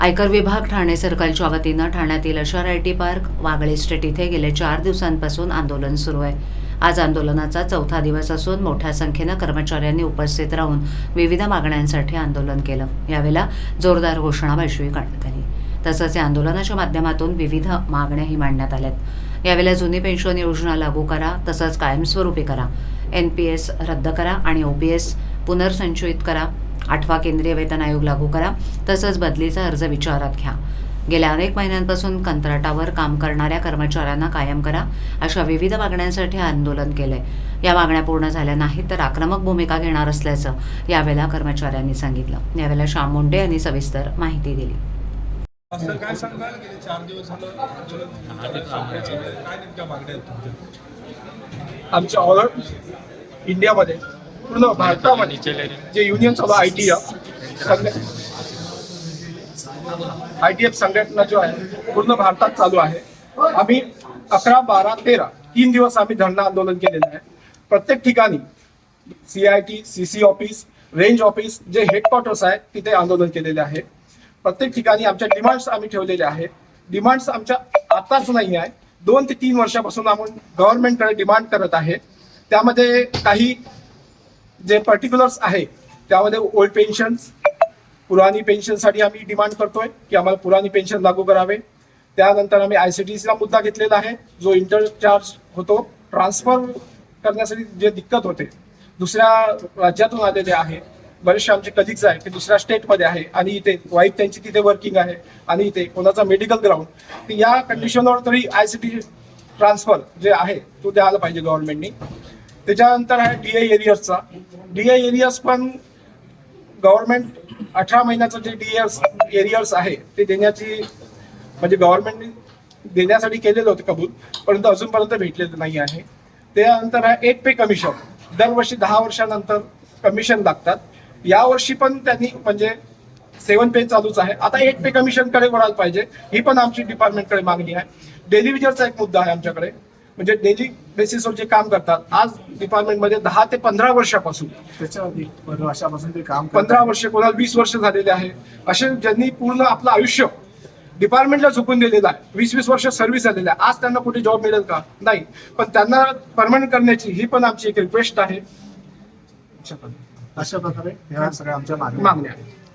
आयकर विभाग ठाणे सर्कलच्या वतीनं ठाण्यातील अशा I T park. Wagle street इथे गेले चार दिवसांपासून आंदोलन सुरू आहे. आज आंदोलनाचा चौथा दिवस असून मोठ्या संख्येनं कर्मचाऱ्यांनी उपस्थित राहून विविध मागण्यांसाठी आंदोलन केलं. यावेळेला जोरदार घोषणाबाजी करण्यात आली. तसंच या आंदोलनाच्या माध्यमातून विविध मागण्याही मांडण्यात आल्यात. यावेळेला जुनी पेन्शन योजना लागू करा तसंच कायमस्वरूपी करा. एन पी एस रद्द करा आणि ओ पी एस पुनर्संचयित करा. आठवा केंद्रीय वेतन आयोग लागू करा. तसंच बदलीचा अर्ज विचारात घ्या. गेल्या अनेक महिन्यांपासून कंत्राटावर काम करणाऱ्या कर्मचाऱ्यांना कायम करा. अशा विविध मागण्यांसाठी आंदोलन केलंय. या मागण्या पूर्ण झाल्या नाहीत तर आक्रमक भूमिका घेणार असल्याचं यावेळेला कर्मचाऱ्यांनी सांगितलं. यावेळेला श्याम मुंडे यांनी सविस्तर माहिती दिली. असं काय सांगाल? गेले चार दिवस झालं आंदोलन काय नेमक्या मागण्या आहेत तुमच्या? आमच्या ऑल इंडियामध्ये पूर्ण भारतामध्ये जे union of I T F I T F संघटना जो आहे पूर्ण भारतात चालू आहे. आम्ही अकरा बारा तेरा तीन दिवस आम्ही धरणं आंदोलन केलेलं आहे. प्रत्येक ठिकाणी C I T C C office range office जे हेडक्वार्टर्स आहे तिथे आंदोलन केलेले आहे. प्रत्येक ठिकाणी आमच्या डिमांड्स आम्ही ठेवलेले आहेत. डिमांड्स आमच्या आताच नाही आहे दोन ते तीन वर्षापासून आपण गव्हर्नमेंटकडे डिमांड करत आहे. त्यामध्ये काही जे पर्टिक्युलर्स आहे त्यामध्ये ओल्ड पेन्शन्स पुराणी पेन्शनसाठी आम्ही डिमांड करतोय की आम्हाला पुराणी पेन्शन लागू करावे. त्यानंतर आम्ही आय सी टी सीला मुद्दा घेतलेला आहे जो इंटरचार्ज होतो ट्रान्सफर करण्यासाठी जे दिक्कत होते दुसऱ्या राज्यातून आलेले आहे. बरेचसे आमचे कलिग्स आहे की दुसऱ्या स्टेटमध्ये आहे आणि इथे वाईफ त्यांची तिथे वर्किंग आहे आणि इथे कोणाचा मेडिकल ग्राउंड या कंडिशनवर तरी आय सी टी ट्रान्सफर जे आहे तो द्यायला पाहिजे गव्हर्नमेंटनी त्याच्यानंतर आहे डी आय एरियर्सचा डी आय एरियर्स पण गव्हर्नमेंट अठरा महिन्याचं जे डी एस एरियर्स आहे ते देण्याची म्हणजे गव्हर्नमेंटने देण्यासाठी केलेलं होतं कबूल परंतु अजूनपर्यंत भेटलेलं नाही आहे. त्यानंतर आहे एट पे कमिशन दरवर्षी दहा वर्षानंतर कमिशन लागतात. यावर्षी पण त्यांनी म्हणजे सेवन पे चालूच आहे. आता एट पे कमिशनकडे वळायला पाहिजे. ही पण आमची डिपार्टमेंटकडे मागणी आहे. डेली विजरचा एक मुद्दा आहे आमच्याकडे. म्हणजे डेली बेसिसवर जे काम करतात आज डिपार्टमेंटमध्ये दहा ते पंधरा वर्षापासून. त्याच्या पंधरा वर्षापासून ते काम करत पंधरा वर्ष कोणाला वीस वर्ष झालेले आहे. असे ज्यांनी पूर्ण आपलं आयुष्य डिपार्टमेंटला झुकून दिलेलं आहे. वीस वीस वर्ष सर्व्हिस झालेलं आहे. आज त्यांना कुठे जॉब मिळेल का? नाही. पण त्यांना परमनंट करण्याची ही पण आमची एक रिक्वेस्ट आहे. अशा प्रकारे ह्या सगळ्या आमच्या मागण्या मागण्या